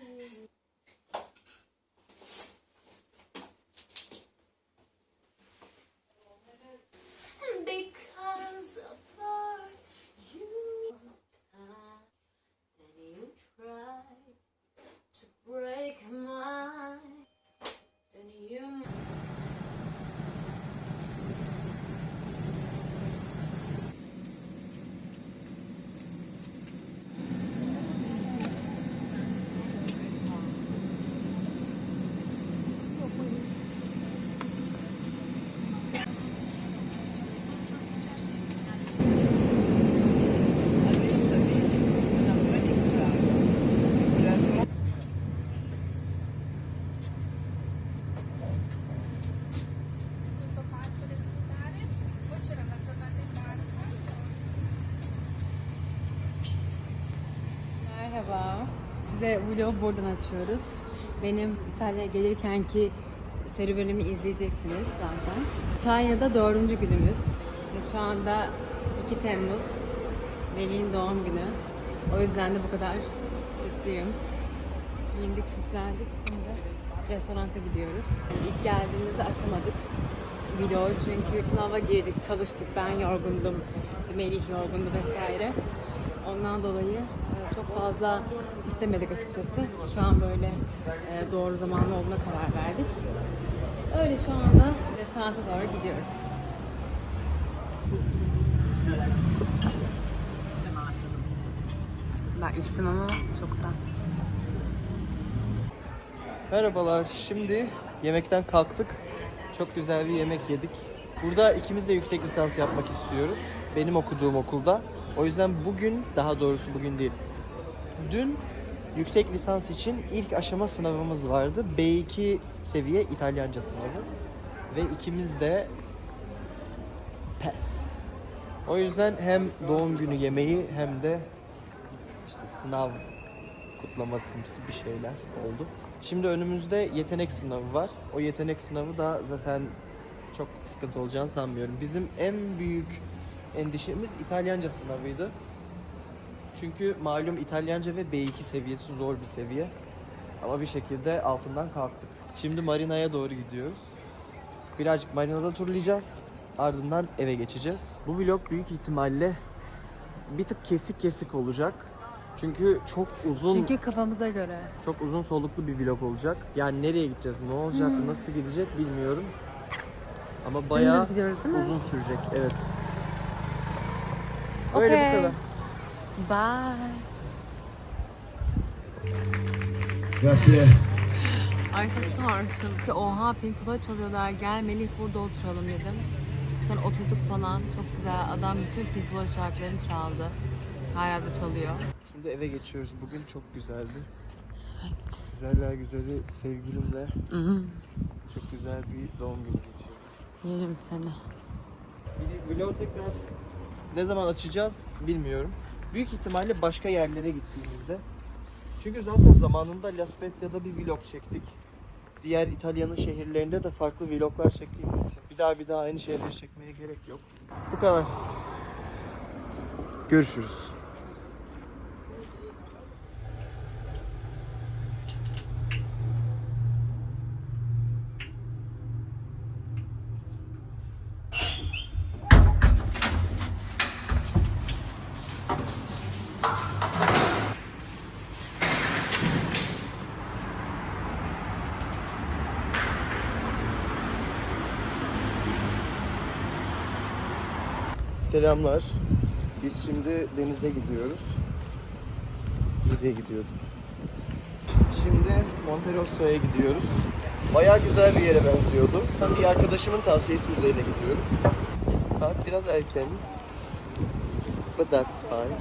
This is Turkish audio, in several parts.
Mm-hmm. Size vlogu buradan açıyoruz. Benim İtalya'ya gelirkenki serüvenimi izleyeceksiniz zaten. İtalya'da dördüncü günümüz. Ve şu anda 2 Temmuz. Melih'in doğum günü. O yüzden de bu kadar süslüyüm. Giyindik, süslendik. Şimdi restoranta gidiyoruz. İlk geldiğimizde açamadık vlogu çünkü sınava girdik, çalıştık. Ben yorgundum, Melih yorgundu vesaire. Ondan dolayı çok fazla istemedik açıkçası. Şu an böyle e, doğru zamanlı olduğuna karar verdik. Öyle şu anda restoranta doğru gidiyoruz. Ben içtim ama çoktan. Merhabalar. Şimdi yemekten kalktık. Çok güzel bir yemek yedik. Burada ikimiz de yüksek lisans yapmak istiyoruz. Benim okuduğum okulda. O yüzden bugün, daha doğrusu bugün değil. Dün yüksek lisans için ilk aşama sınavımız vardı. B2 seviye İtalyanca sınavı. Ve ikimiz de pes. O yüzden hem doğum günü yemeği hem de işte sınav kutlamasımsı bir şeyler oldu. Şimdi önümüzde yetenek sınavı var. O yetenek sınavı da zaten çok sıkıntı olacağını sanmıyorum. Bizim en büyük endişemiz İtalyanca sınavıydı. Çünkü malum İtalyanca ve B2 seviyesi zor bir seviye. Ama bir şekilde altından kalktık. Şimdi marinaya doğru gidiyoruz. Birazcık marinada turlayacağız. Ardından eve geçeceğiz. Bu vlog büyük ihtimalle bir tık kesik kesik olacak. Çünkü çok uzun Çünkü kafamıza göre. çok uzun soluklu bir vlog olacak. Yani nereye gideceğiz, ne olacak, Hmm. nasıl gidecek bilmiyorum. Ama bayağı gidiyoruz uzun sürecek. Evet. Öyle Okey. bu kadar. Bye. Grazie. Ay çok sarhoşum ki oha Pink Floyd çalıyorlar gel Melih burada oturalım dedim. Sonra oturduk falan çok güzel adam bütün Pink Floyd şarkılarını çaldı. Hala da çalıyor. Şimdi eve geçiyoruz. Bugün çok güzeldi. Evet. Güzeller güzeli sevgilimle çok güzel bir doğum günü geçirdim. Yerim seni. Bir vlog tekrar ne zaman açacağız bilmiyorum. Büyük ihtimalle başka yerlere gittiğimizde. Çünkü zaten zamanında La Spezia'da bir vlog çektik. Diğer İtalya'nın şehirlerinde de farklı vloglar çektiğimiz için bir daha bir daha aynı şeyleri çekmeye gerek yok. Bu kadar. Görüşürüz. Selamlar. Biz şimdi denize gidiyoruz. Nereye gidiyorduk? Şimdi Monterosso'ya gidiyoruz. Bayağı güzel bir yere benziyordu. Ben bir arkadaşımın tavsiyesi üzerine gidiyoruz. Saat biraz erken. But that's fine.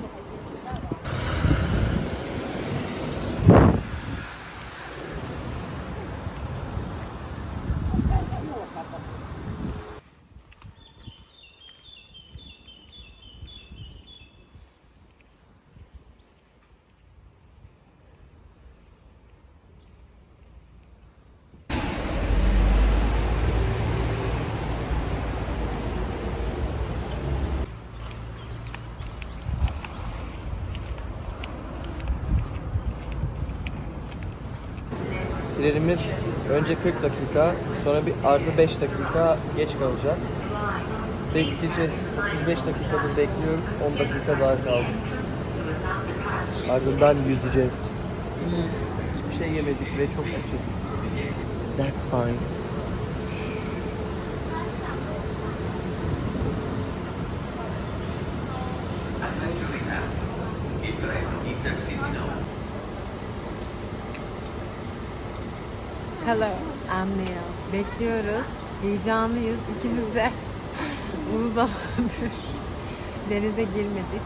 Trenimiz önce 40 dakika, sonra bir artı 5 dakika geç kalacak. Bekleyeceğiz. 35 dakikadır bekliyoruz. 10 dakika daha kaldı. Ardından yüzeceğiz. Hiçbir şey yemedik ve çok açız. That's fine. Bekliyoruz. Heyecanlıyız ikimiz de. Uzun zamandır denize girmedik.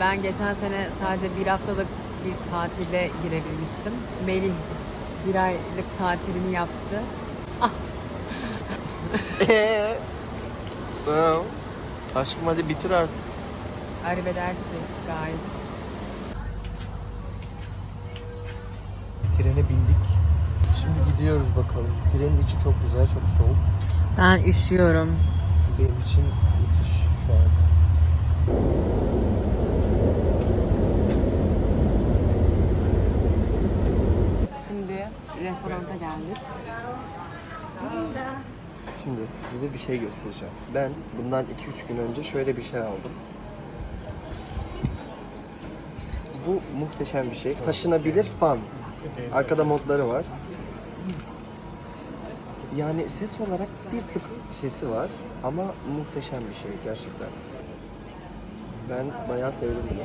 Ben geçen sene sadece bir haftalık bir tatile girebilmiştim. Melih bir aylık tatilini yaptı. so, aşkım hadi bitir artık. Arrivederci guys. Trene bindik. Şimdi gidiyoruz bakalım. Trenin içi çok güzel, çok soğuk. Ben üşüyorum. Benim için müthiş şu an. Şimdi restoranta geldik. Şimdi size bir şey göstereceğim. Ben bundan 2-3 gün önce şöyle bir şey aldım. Bu muhteşem bir şey. Taşınabilir fan. Arkada modları var. Yani ses olarak bir tık sesi var ama muhteşem bir şey gerçekten. Ben bayağı sevdim bunu.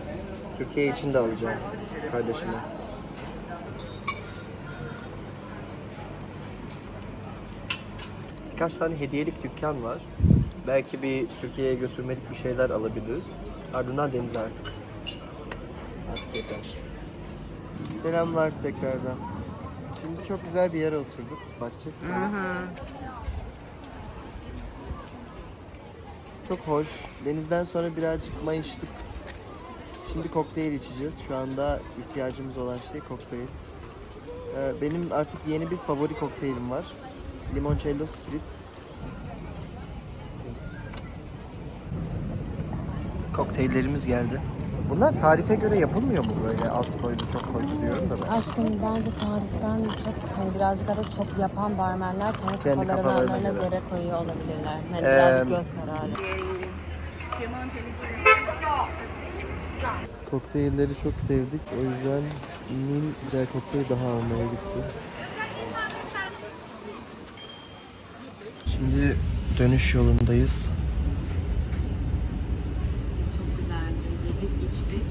Türkiye için de alacağım kardeşime. Birkaç tane hediyelik dükkan var. Belki bir Türkiye'ye götürmelik bir şeyler alabiliriz. Ardından denize artık. Artık yeter. Selamlar tekrardan. Şimdi çok güzel bir yere oturduk. Bakacak Çok hoş. Denizden sonra birazcık mayıştık. Şimdi kokteyl içeceğiz. Şu anda ihtiyacımız olan şey kokteyl. Ee, benim artık yeni bir favori kokteylim var. Limoncello Spritz. Kokteyllerimiz geldi. Bunlar tarife göre yapılmıyor mu böyle az koydu çok koydu diyorum da ben. Aşkım bence tariften çok hani birazcık da çok yapan barmenler kendi, Kendi kafalarına kafalarına göre. göre. koyuyor olabilirler. Hani Ee, birazcık göz kararı. Kokteylleri çok sevdik. O yüzden Nil güzel kokteyl daha almaya gitti. Şimdi dönüş yolundayız. Çok güzeldi. Yedik içtik.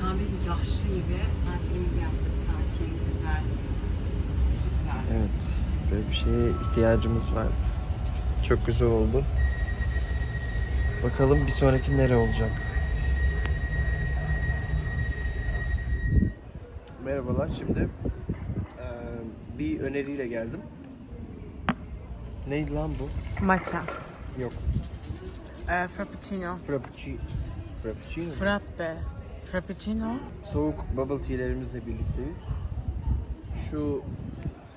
Tam bir yaşlı gibi tatilimizi yaptık. Sakin, güzel. Güzel. Evet, böyle bir şeye ihtiyacımız vardı. Çok güzel oldu. Bakalım bir sonraki nere olacak? Merhabalar, şimdi eee, bir öneriyle geldim. Neydi lan bu? Matcha. Yok, Ee, frappuccino. frappuccino. Frappuccino. Frappe. Frappuccino. Soğuk bubble tea'lerimizle birlikteyiz. Şu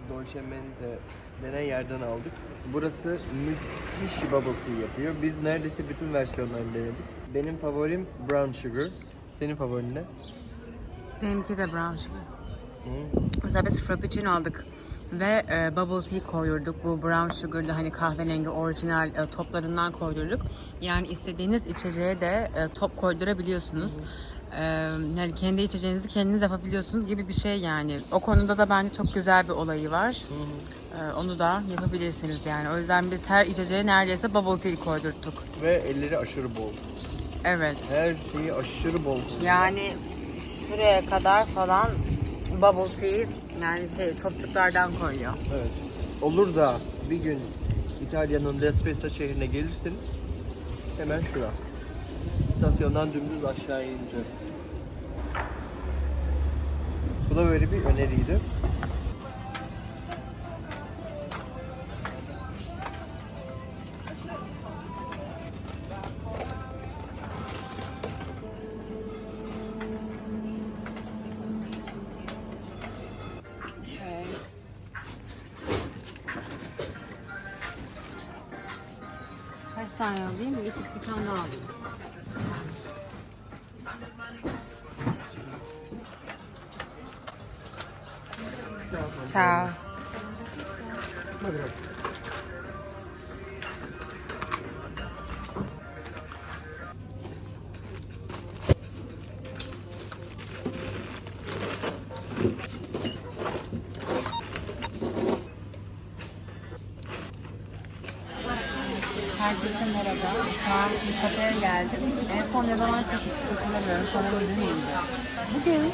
Dolce Mente denen yerden aldık. Burası müthiş bubble tea yapıyor. Biz neredeyse bütün versiyonlarını denedik. Benim favorim brown sugar. Senin favorin ne? Benimki de brown sugar. Hı. Mesela biz frappuccino aldık ve e, bubble tea koydurduk. Bu brown sugar'lı hani kahverengi orijinal e, toplarından koydurduk. Yani istediğiniz içeceğe de e, top koydurabiliyorsunuz. Yani kendi içeceğinizi kendiniz yapabiliyorsunuz gibi bir şey yani. O konuda da bence çok güzel bir olayı var. Onu da yapabilirsiniz yani. O yüzden biz her içeceğe neredeyse bubble tea koydurttuk. Ve elleri aşırı bol. Evet. Her şeyi aşırı bol. Yani şuraya kadar falan bubble tea yani şey topçuklardan koyuyor. Evet. Olur da bir gün İtalya'nın La Spezia şehrine gelirseniz hemen şura. İstasyondan dümdüz aşağı inince. Bu da böyle bir öneriydi. Herkese merhaba. Şu an bir kafeye geldim. En son ne zaman çekmiştik hatırlamıyorum. Sanırım dün iyiydi. Bugün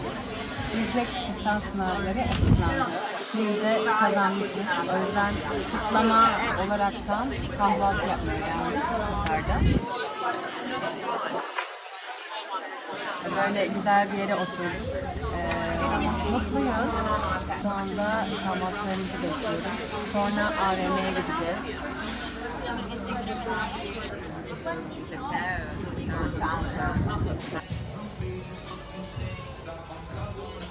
yüksek lisans sınavları açıklandı. De kazanmışız. O yüzden kutlama olaraktan kahvaltı yapmaya geldik dışarıda. Böyle güzel bir yere oturduk. Ee, mutluyuz. Şu anda kahvaltılarımızı bekliyoruz. Sonra AVM'ye gideceğiz. Ne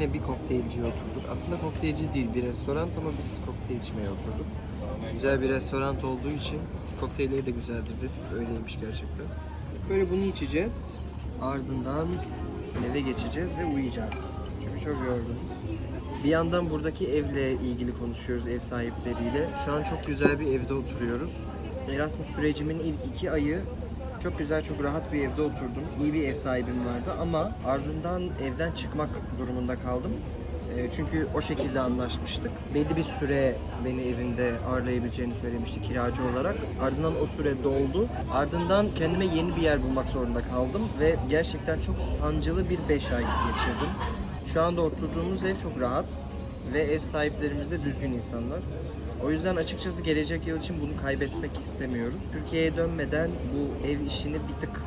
yine bir kokteylciye oturduk. Aslında kokteylci değil bir restoran ama biz kokteyl içmeye oturduk. Güzel bir restoran olduğu için kokteylleri de güzeldir dedik. Öyleymiş gerçekten. Böyle bunu içeceğiz. Ardından eve geçeceğiz ve uyuyacağız. Çünkü çok yorgunuz. Bir yandan buradaki evle ilgili konuşuyoruz ev sahipleriyle. Şu an çok güzel bir evde oturuyoruz. Erasmus sürecimin ilk iki ayı çok güzel, çok rahat bir evde oturdum. İyi bir ev sahibim vardı ama ardından evden çıkmak durumunda kaldım. E, Çünkü o şekilde anlaşmıştık. Belli bir süre beni evinde ağırlayabileceğini söylemişti kiracı olarak. Ardından o süre doldu. Ardından kendime yeni bir yer bulmak zorunda kaldım ve gerçekten çok sancılı bir 5 ay geçirdim. Şu anda oturduğumuz ev çok rahat ve ev sahiplerimiz de düzgün insanlar. O yüzden açıkçası gelecek yıl için bunu kaybetmek istemiyoruz. Türkiye'ye dönmeden bu ev işini bir tık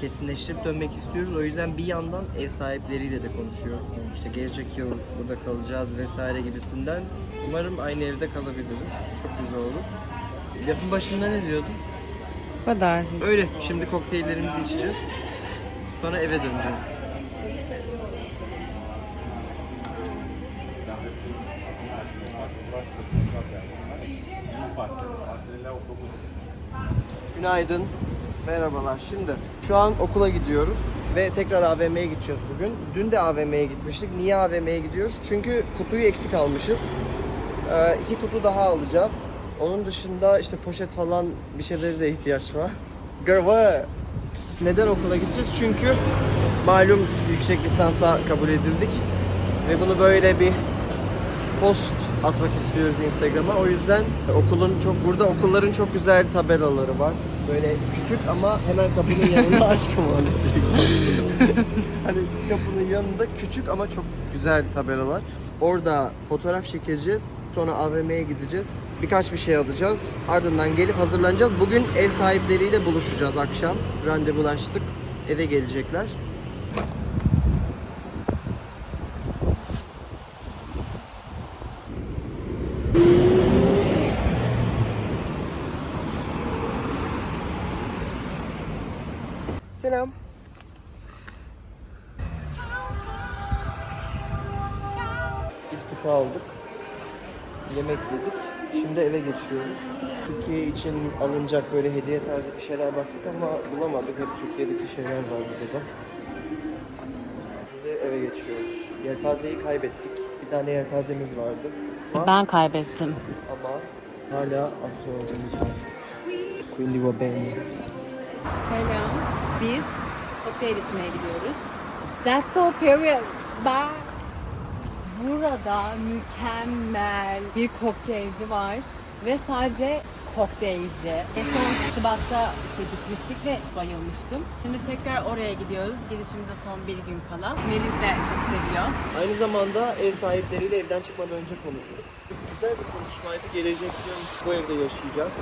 kesinleştirip dönmek istiyoruz. O yüzden bir yandan ev sahipleriyle de konuşuyor. İşte gelecek yıl burada kalacağız vesaire gibisinden. Umarım aynı evde kalabiliriz. Çok güzel olur. Lafın başında ne diyordum? Bu kadar. Öyle. Şimdi kokteyllerimizi içeceğiz. Sonra eve döneceğiz. Günaydın. Merhabalar. Şimdi şu an okula gidiyoruz ve tekrar AVM'ye gideceğiz bugün. Dün de AVM'ye gitmiştik. Niye AVM'ye gidiyoruz? Çünkü kutuyu eksik almışız. Ee, iki kutu daha alacağız. Onun dışında işte poşet falan bir şeylere de ihtiyaç var. Gırva. Neden okula gideceğiz? Çünkü malum yüksek lisansa kabul edildik. Ve bunu böyle bir post atmak istiyoruz Instagram'a. O yüzden okulun çok burada okulların çok güzel tabelaları var. Böyle küçük ama hemen kapının yanında aşkım var. hani kapının yanında küçük ama çok güzel tabelalar. Orada fotoğraf çekeceğiz. Sonra AVM'ye gideceğiz. Birkaç bir şey alacağız. Ardından gelip hazırlanacağız. Bugün ev sahipleriyle buluşacağız akşam. Randevulaştık. Eve gelecekler. Selam. Biz kutu aldık. Yemek yedik. Şimdi eve geçiyoruz. Türkiye için alınacak böyle hediye tarzı bir şeyler baktık ama bulamadık. Hep Türkiye'deki şeyler var burada da. Şimdi eve geçiyoruz. Yelpazeyi kaybettik. Bir tane yelpazemiz vardı. Ama, Ben kaybettim. ama hala aslı olduğumuz var. Quindi va bene. Selam. Biz kokteyl içmeye gidiyoruz. That's all period. Bye. Burada mükemmel bir kokteylci var ve sadece kokteylci. En son Şubat'ta işte gitmiştik ve bayılmıştım. Şimdi tekrar oraya gidiyoruz. Gidişimize son bir gün kala. Melih de çok seviyor. Aynı zamanda ev sahipleriyle evden çıkmadan önce konuştuk. Güzel bir konuşmaydı. Gelecekte bu evde yaşayacağız.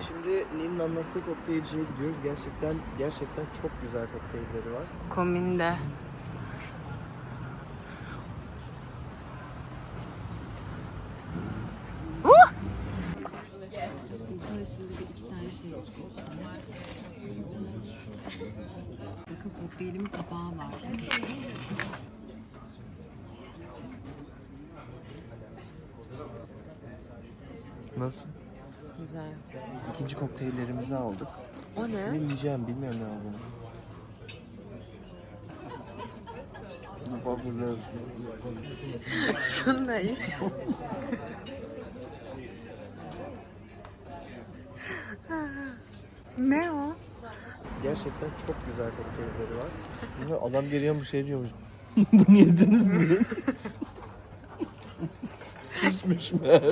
Şimdi Nil'in anlattığı kokteylciye gidiyoruz. Gerçekten gerçekten çok güzel kokteylleri var. Kominde. Bakın kokteylimin kapağı var. Nasıl? İkinci kokteyllerimizi aldık. O Ne ne? yiyeceğim bilmiyorum ne olduğunu. Şunu da iç. ne o? Gerçekten çok güzel kokteylleri var. Bilmiyorum, Adam geliyor bir şey diyormuş. Bunu yediniz mi? Susmuş meğer.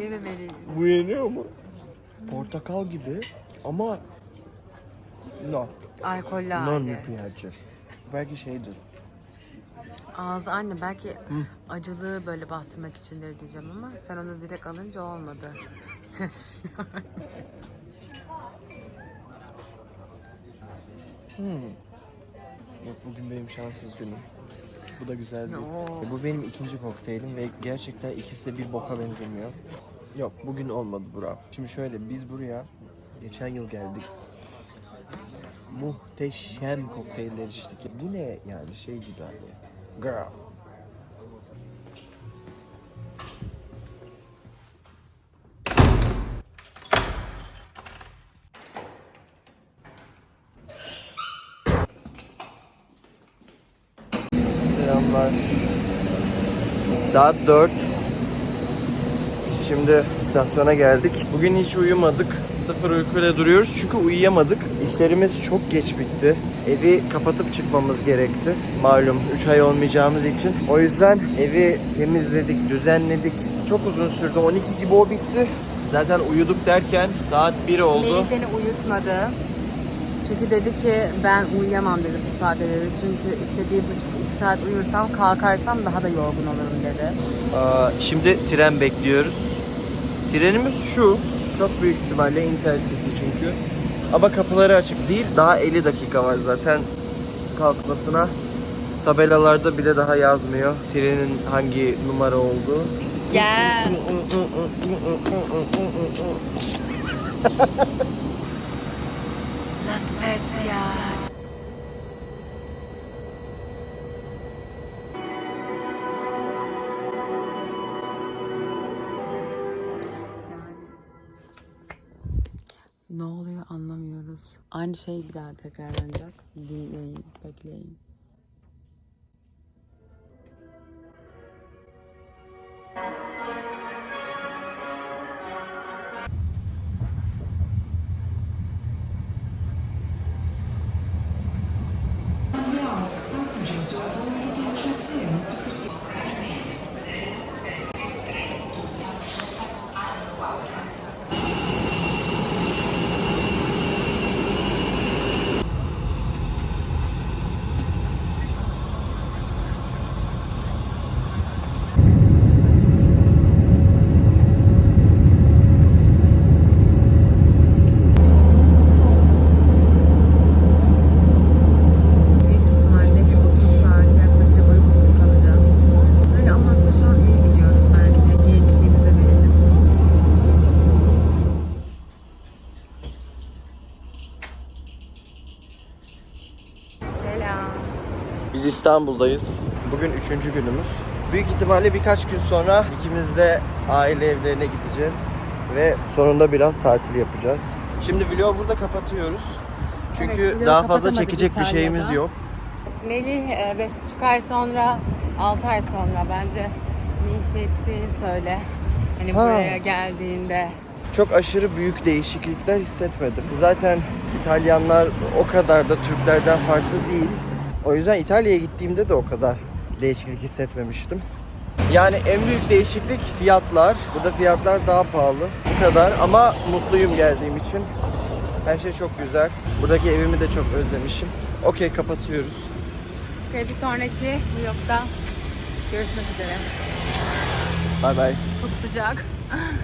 Yememeliyim. Bu yeniyor mu? Portakal gibi ama no. Alkollü Non hali. bir piyacı. Belki şeydir. Ağzı anne belki acılığı böyle bastırmak içindir diyeceğim ama sen onu direkt alınca olmadı. Hmm. Yok bugün benim şanssız günüm. Bu da güzel değil. Oo. Bu benim ikinci kokteylim ve gerçekten ikisi de bir boka benzemiyor. Yok bugün olmadı bura. Şimdi şöyle biz buraya geçen yıl geldik. Muhteşem kokteyller içtik. Bu ne yani şey gibi hani. Girl. Selamlar. Saat 4. Biz şimdi istasyona geldik. Bugün hiç uyumadık. Sıfır uykuyla duruyoruz çünkü uyuyamadık. İşlerimiz çok geç bitti. Evi kapatıp çıkmamız gerekti. Malum 3 ay olmayacağımız için. O yüzden evi temizledik, düzenledik. Çok uzun sürdü. 12 gibi o bitti. Zaten uyuduk derken saat 1 oldu. Melih beni uyutmadı. Çünkü dedi ki ben uyuyamam dedi bu saatte dedi. Çünkü işte bir buçuk iki saat uyursam kalkarsam daha da yorgun olurum dedi. Aa, şimdi tren bekliyoruz. Trenimiz şu. Çok büyük ihtimalle Intercity çünkü. Ama kapıları açık değil. Daha 50 dakika var zaten kalkmasına. Tabelalarda bile daha yazmıyor. Trenin hangi numara olduğu. Gel. Las Vegas. Yani ne oluyor anlamıyoruz. Aynı şey bir daha tekrarlanacak. Dinleyin, bekleyin. İstanbul'dayız. Bugün üçüncü günümüz. Büyük ihtimalle birkaç gün sonra ikimiz de aile evlerine gideceğiz. Ve sonunda biraz tatil yapacağız. Şimdi vlogu burada kapatıyoruz. Çünkü Evet, daha fazla kapatamadık çekecek bir İtalya'da. şeyimiz yok. Melih 5,5 ay sonra, 6 ay sonra bence ne hissettiğini söyle. Hani Ha. buraya geldiğinde. Çok aşırı büyük değişiklikler hissetmedim. Zaten İtalyanlar o kadar da Türklerden farklı değil. O yüzden İtalya'ya gittiğimde de o kadar değişiklik hissetmemiştim. Yani en büyük değişiklik fiyatlar. Burada fiyatlar daha pahalı. Bu kadar ama mutluyum geldiğim için. Her şey çok güzel. Buradaki evimi de çok özlemişim. Okey kapatıyoruz. Ve bir sonraki vlogda görüşmek üzere. Bay bay. Çok sıcak.